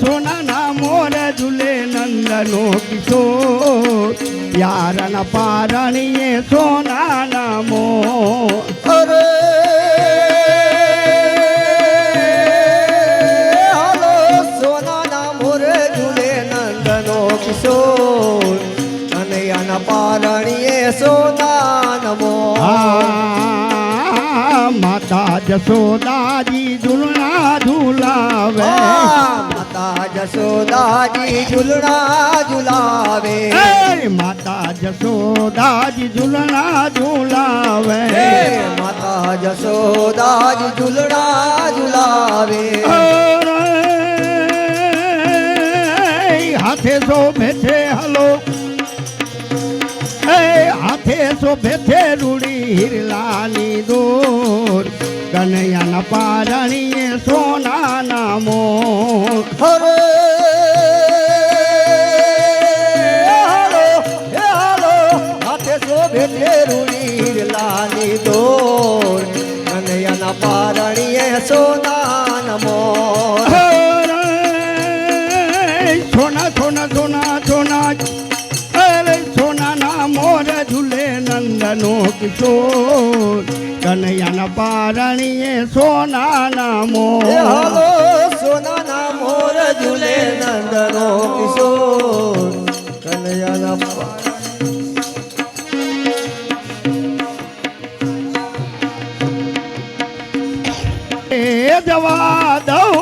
સોનાના મોર ઝૂલે નંદનો કિશોર. યારના પારણીએ સોનાના મોર. અરે સોનાના મોરે ઝૂલે નંદનો કિશોર. અને આના પારણીએ સોના નમો માતા જસોદાજી ઝૂલણા ઝૂલાવે માતા જશોદાજી ઝૂલણા ઝુલાવે એ માતા જશોદાજી ઝૂલણા ઝૂલાવે હે માતા જશોદાજી ઝૂલણા ઝુલાવે અરે, હાથે સો બેઠે હલો એ હાથે સો બેઠે રૂડી હિરલાની દોર કનૈયાના પારણીએ સોનાના મોર હરે. હાલો હે હાલો. હાથે શોભે રૂડી લાની દોર. કનૈયાના પારણીએ સોના નમો સોના સોના સોના સોના. અરે સોનાના મોર ઝૂલે કિશોર. કનૈયાના પારણીએ સોનાના મોર. કનૈયાના દઉં. જવા